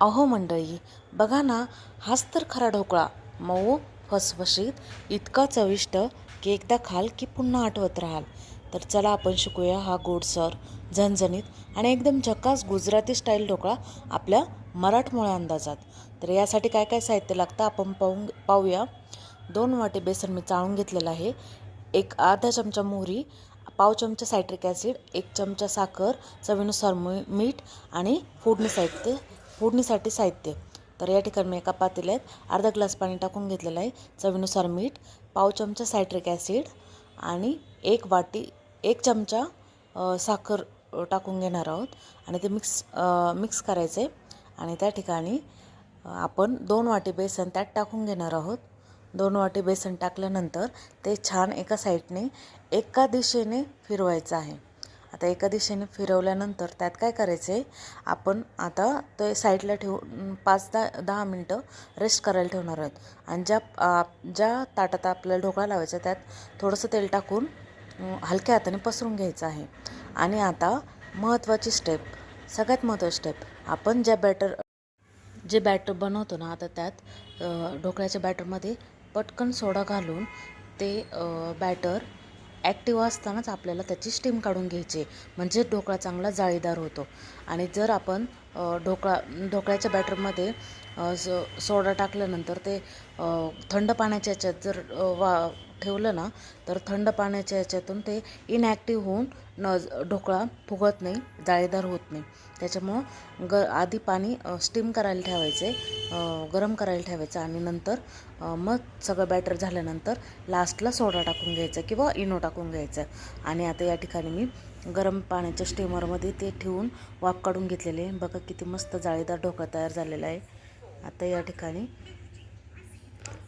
अहो मंडळी बघा ना हाच तर खरा ढोकळा. मऊ फसफशीत इतका चविष्ट की एकदा खाल की पुन्हा आठवत राहाल. तर चला आपण शिकूया हा गोडसर झणझणीत आणि एकदम झकास गुजराती स्टाईल ढोकळा आपल्या मराठमोळ्या अंदाजात. तर यासाठी काय काय साहित्य लागतं आपण पाहून पाहूया. दोन वाटे बेसन मी चाळून घेतलेलं आहे. एक अर्धा चमचा मोहरी पाव चमचा सायट्रिक ॲसिड एक चमचा साखर चवीनुसार मी मीठ आणि फोडणी साहित्य. फोडणीसाठी साहित्य. तर या ठिकाणी मी एका पातेल्यात अर्धा ग्लास पाणी टाकून घेतलेलं आहे. चवीनुसार मीठ पाव चमचा सायट्रिक ॲसिड आणि एक वाटी एक चमचा साखर टाकून घेणार आहोत. आणि ते मिक्स मिक्स करायचं आहे. आणि त्या ठिकाणी आपण दोन वाटी बेसन त्यात टाकून घेणार आहोत. दोन वाटी बेसन टाकल्यानंतर ते छान एका साईडने एका दिशेने फिरवायचं आहे. आता एका दिशेने फिरवल्यानंतर त्यात काय करायचं आहे आपण आता ते साईडला ठेवून पाच दहा दहा मिनटं रेस्ट करायला ठेवणार आहोत. आणि ज्या ज्या ताटात आपल्याला ढोकळा लावायचा त्यात थोडंसं तेल टाकून हलक्या हाताने पसरून घ्यायचं आहे. आणि आता महत्त्वाची स्टेप सगळ्यात महत्त्वाची स्टेप आपण ज्या बॅटर जे बॅटर बनवतो ना आता त्यात ढोकळ्याच्या बॅटरमध्ये पटकन सोडा घालून ते बॅटर ॲक्टिव्ह असतानाच आपल्याला त्याची स्टीम काढून घ्यायची म्हणजे ढोकळा चांगला जाळीदार होतो. आणि जर आपण ढोकळा ढोकळ्याच्या बॅटरमध्ये सोडा टाकल्यानंतर ते थंड पाण्याच्या याच्यात जर वा ठेवलं ना तर थंड पाण्याच्या याच्यातून ते इनॲक्टिव्ह होऊन न ढोकळा फुगत नाही जाळीदार होत नाही. त्याच्यामुळं ग आधी पाणी स्टीम करायला ठेवायचे गरम करायला ठेवायचं आणि नंतर मग सगळं बॅटर झाल्यानंतर लास्टला सोडा टाकून घ्यायचा किंवा इनो टाकून घ्यायचा. आणि आता या ठिकाणी मी गरम पाण्याच्या स्टीमरमध्ये ते ठेवून वाफ काढून घेतलेले बघा किती मस्त जाळीदार ढोकळा तयार झालेला आहे. आता या ठिकाणी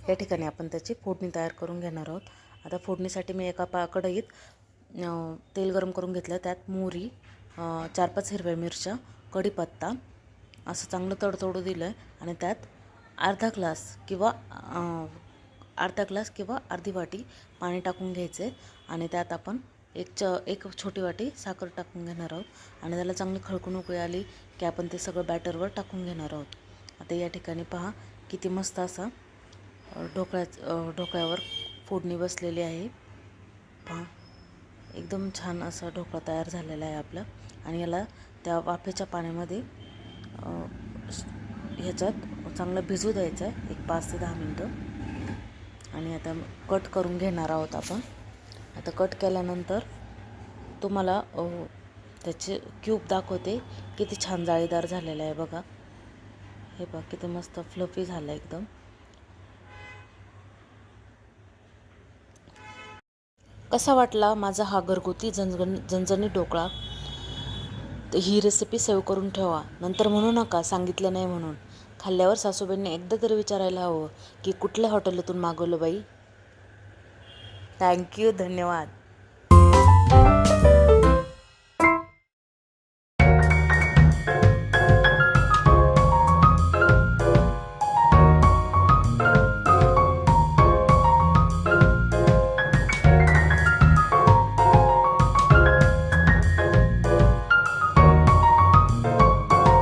या ठिकाणी आपण त्याची फोडणी तयार करून घेणार आहोत. आता फोडणीसाठी मी एका पा कढईत तेल गरम करून घेतलं. त्यात मोहरी चार पाच हिरव्या मिरच्या कढीपत्ता असं चांगलं तडतडू दिलं आहे आणि त्यात अर्धा ग्लास किंवा अर्धा ग्लास किंवा अर्धी वाटी पाणी टाकून घ्यायचं. आहे आणि त्यात आपण एक च एक छोटी वाटी साखर टाकून घेणार आहोत. आणि त्याला चांगली खळकून उकळी आली की आपण ते सगळं बॅटरवर टाकून घेणार आहोत. आता या ठिकाणी पहा किती मस्त असा ढोकळ्याच ढोकळ्यावर फोडणी बसलेली आहे. पहा एकदम छान असा ढोकळा तयार झालेला आहे आपला. आणि याला त्या वाफेच्या पाण्यामध्ये ह्याच्यात चांगलं भिजू द्यायचं आहे एक पाच ते दहा मिनटं. आणि आता कट करून घेणार आहोत आपण. आता कट केल्यानंतर तुम्हाला त्याचे क्यूब दाखवते किती छान जाळीदार झालेलं आहे बघा. हे बघा किती मस्त फ्लफी झालं एकदम. कसा वाटला माझा हा घरगुती झणझण झणझणी ढोकळा? तर ही रेसिपी सेव्ह करून ठेवा. नंतर म्हणू नका सांगितलं नाही म्हणून. खाल्ल्यावर सासूबाईंनी एकदा तरी विचारायला हवं की कुठल्या हॉटेलातून मागवलं बाई? थँक्यू धन्यवाद.